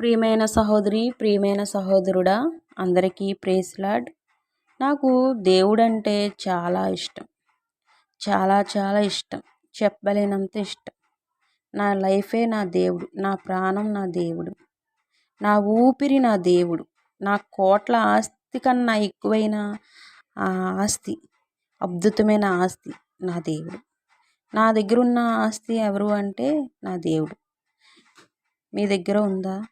ప్రియమైన సహోదరి ప్రియమైన సహోదరుడా అందరికీ ప్రేస్లాడ్ నాకు దేవుడు అంటే చాలా ఇష్టం. చాలా చాలా ఇష్టం. చెప్పలేనంత ఇష్టం. నా లైఫే నా దేవుడు. నా ప్రాణం నా దేవుడు. నా ఊపిరి నా దేవుడు. నా కోట్ల ఆస్తి కన్నా ఎక్కువైన ఆ ఆస్తి అద్భుతమైన ఆస్తి నా దేవుడు. నా దగ్గర ఉన్న ఆస్తి ఎవరు అంటే నా దేవుడు. మీ దగ్గర ఉందా?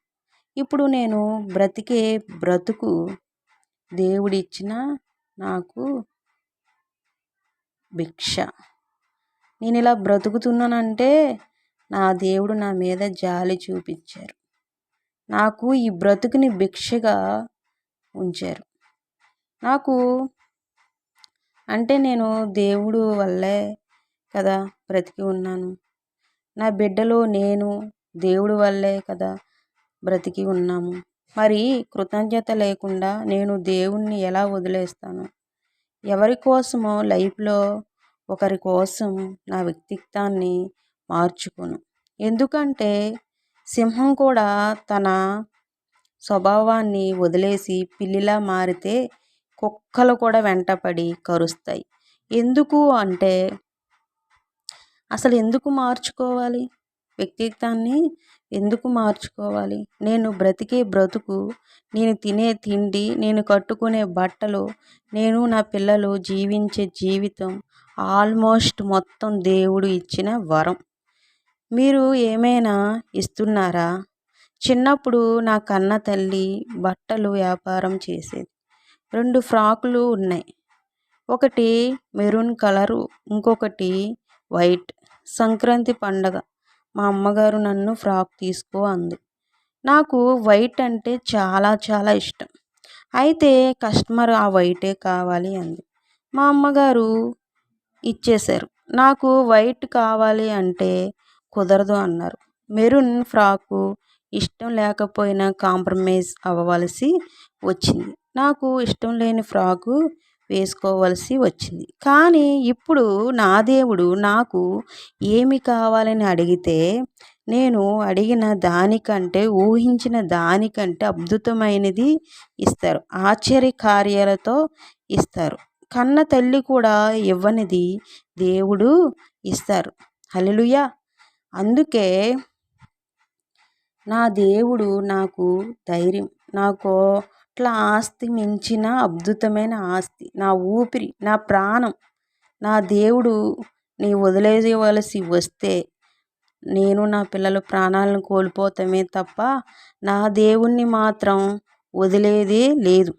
ఇప్పుడు నేను బ్రతికే బ్రతుకు దేవుడిచ్చిన నాకు భిక్ష. నేను ఇలా బ్రతుకుతున్నానంటే నా దేవుడు నా మీద జాలి చూపించారు. నాకు ఈ బ్రతుకుని భిక్షగా ఉంచారు. నాకు అంటే నేను దేవుడు వల్లే కదా బ్రతికి ఉన్నాను. నా బిడ్డలో నేను దేవుడు వల్లే కదా బ్రతికి ఉన్నాము. మరి కృతజ్ఞత లేకుండా నేను దేవుణ్ణి ఎలా వదిలేస్తాను? ఎవరి కోసమో లైఫ్లో ఒకరి కోసం నా వ్యక్తిత్వాన్ని మార్చుకోను. ఎందుకంటే సింహం కూడా తన స్వభావాన్ని వదిలేసి పిల్లిలా మారితే కుక్కలు కూడా వెంటపడి కరుస్తాయి. ఎందుకు అంటే అసలు ఎందుకు మార్చుకోవాలి? వ్యక్తిత్వాన్ని ఎందుకు మార్చుకోవాలి? నేను బ్రతికే బ్రతుకు నేను తినే తిండి నేను కట్టుకునే బట్టలు నేను నా పిల్లలు జీవించే జీవితం ఆల్మోస్ట్ మొత్తం దేవుడు ఇచ్చిన వరం. మీరు ఏమైనా ఇస్తున్నారా? చిన్నప్పుడు నా కన్న తల్లి బట్టలు వ్యాపారం చేసేది. రెండు ఫ్రాకులు ఉన్నాయి. ఒకటి మెరూన్ కలరు ఇంకొకటి వైట్. సంక్రాంతి పండగ. మా అమ్మగారు నన్ను ఫ్రాక్ తీసుకో అంది. నాకు వైట్ అంటే చాలా చాలా ఇష్టం. అయితే కస్టమర్ ఆ వైటే కావాలి అంది. మా అమ్మగారు ఇచ్చేశారు. నాకు వైట్ కావాలి అంటే కుదరదు అన్నారు. మెరూన్ ఫ్రాకు ఇష్టం లేకపోయినా కాంప్రమైజ్ అవ్వవలసి వచ్చింది. నాకు ఇష్టం లేని ఫ్రాకు వేసుకోవలసి వచ్చింది. కానీ ఇప్పుడు నా దేవుడు నాకు ఏమి కావాలని అడిగితే నేను అడిగిన దానికంటే ఊహించిన దానికంటే అద్భుతమైనది ఇస్తారు. ఆశ్చర్య కార్యాలతో ఇస్తారు. కన్న తల్లి కూడా ఇవ్వనిది దేవుడు ఇస్తారు. హలలుయా అందుకే నా దేవుడు నాకు ధైర్యం నాకు ఇట్లా ఆస్తి మించిన అద్భుతమైన ఆస్తి. నా ఊపిరి నా ప్రాణం నా దేవుడు నీ వదిలేయవలసి వస్తే నేను నా పిల్లల ప్రాణాలను కోల్పోతామే తప్ప నా దేవుణ్ణి మాత్రం వదిలేదే లేదు.